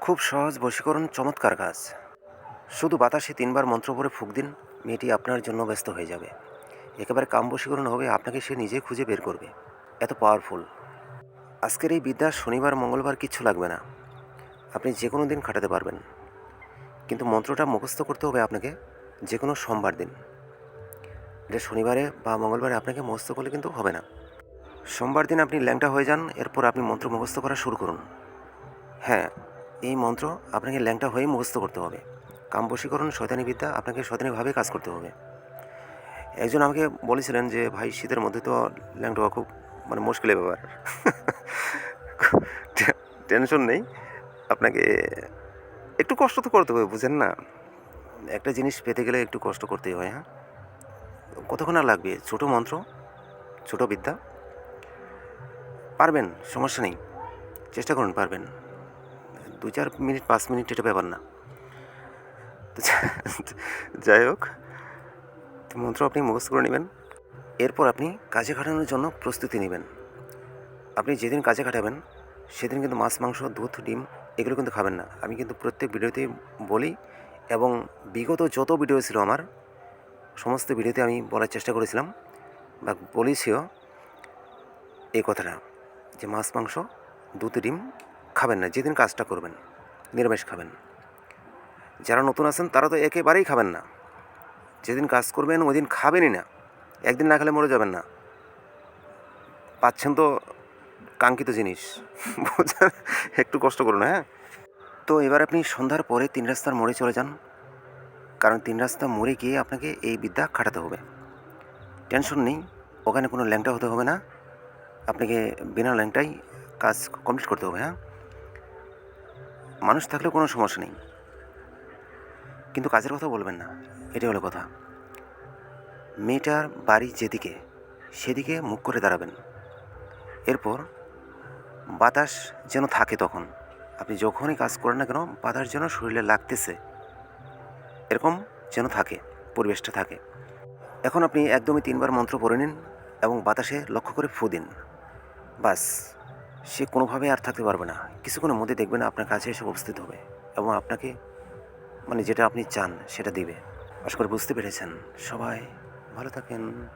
খুব সহজ বশীকরণ চমৎকার কাজ। শুধু বাতাসে তিনবার মন্ত্র পড়ে ফুঁক দিন, মেয়েটি আপনার জন্য ব্যস্ত হয়ে যাবে। একেবারে কাম বশীকরণ হবে, আপনাকে সে নিজে খুঁজে বের করবে। এত পাওয়ারফুল আজকের এই বিদ্যা শনিবার, মঙ্গলবার কিচ্ছু লাগবে না। আপনি যে কোনো দিন খাটাতে পারবেন। কিন্তু মন্ত্রটা মুখস্থ করতে হবে আপনাকে যে কোনো সোমবার দিন। এটা শনিবারে বা মঙ্গলবারে আপনাকে মুখস্থ করলে কিন্তু হবে না। সোমবার দিন আপনি ল্যাংটা হয়ে যান, এরপর আপনি মন্ত্র মুখস্থ করা শুরু করুন। হ্যাঁ এই মন্ত্র আপনাকে ল্যাংটা হয়ে মুখস্থ করতে হবে। কামবশীকরণ শয়তানি বিদ্যা আপনাকে শয়তানিভাবে কাজ করতে হবে। একজন আমাকে বলেছিলেন যে, ভাই, শীতের মধ্যে তো ল্যাংটা হওয়া খুব মানে মুশকিলের ব্যাপার। টেনশন নেই। আপনাকে একটু কষ্ট তো করতে হবে, বুঝেন না? একটা জিনিস পেতে গেলে একটু কষ্ট করতেই হয় হ্যাঁ? কতক্ষণ আর লাগবে? ছোটো মন্ত্র? ছোটো বিদ্যা? পারবেন, সমস্যা নেই। চেষ্টা করুন, পারবেন। দু চার মিনিট, পাঁচ মিনিট এটা ব্যাপার না। যাই হোক মন্ত্র আপনি মুখস্থ করে নেবেন। এরপর আপনি কাজে খাটানোর জন্য প্রস্তুতি নেবেন। আপনি যেদিন কাজে খাটাবেন, সেদিন কিন্তু মাছ, মাংস, দুধ, ডিম এগুলো কিন্তু খাবেন না। আমি কিন্তু প্রত্যেক ভিডিওতেই বলি এবং বিগত যত ভিডিও ছিল আমার, সমস্ত ভিডিওতে আমি বলার চেষ্টা করেছিলাম বা বলেছিও এই কথাটা যে মাছ, মাংস, দুধ, ডিম খাবেন না, যেদিন কাজটা করবেন, নিরামিষ খাবেন। যারা নতুন আছেন, তারা তো একেবারেই খাবেন না। যেদিন কাজ করবেন, ওই দিন খাবেনই না। একদিন না খেলে মরে যাবেন না। পাচ্ছেন তো কাঙ্ক্ষিত জিনিস? একটু কষ্ট করুন হ্যাঁ? তো এবার আপনি সন্ধ্যার পরে তিন রাস্তার মোড়ে চলে যান। কারণ তিন রাস্তা মোড়ে গিয়ে আপনাকে এই বিদ্যা খাটাতে হবে। টেনশন নেই, ওখানে কোনো ল্যাংটা হতে হবে না। আপনাকে বিনা ল্যাংটাই কাজ কমপ্লিট করতে হবে হ্যাঁ? মানুষ থাকলে কোনো সমস্যা নেই। কিন্তু কাজের কথা বলবেন না, এটাই হলো কথা। মেয়েটার বাড়ি যেদিকে, সেদিকে মুখ করে দাঁড়াবেন। এরপর বাতাস যেন থাকে তখন। আপনি যখনই কাজ করেন না কেন, বাতাস যেন শরীরে লাগতেছে। এরকম যেন থাকে, পরিবেশটা থাকে। এখন আপনি একদমই তিনবার মন্ত্র পড়ে নিন এবং বাতাসে লক্ষ্য করে ফু দিন। বাস। সে কোনোভাবে আর থাকতে পারবে না। কিছুক্ষণের মধ্যে দেখবেন আপনার কাছে এসে উপস্থিত হবে এবং আপনাকে মানে যেটা আপনি চান সেটা দিবে। আশা করে বুঝতে পেরেছেন। সবাই ভালো থাকেন।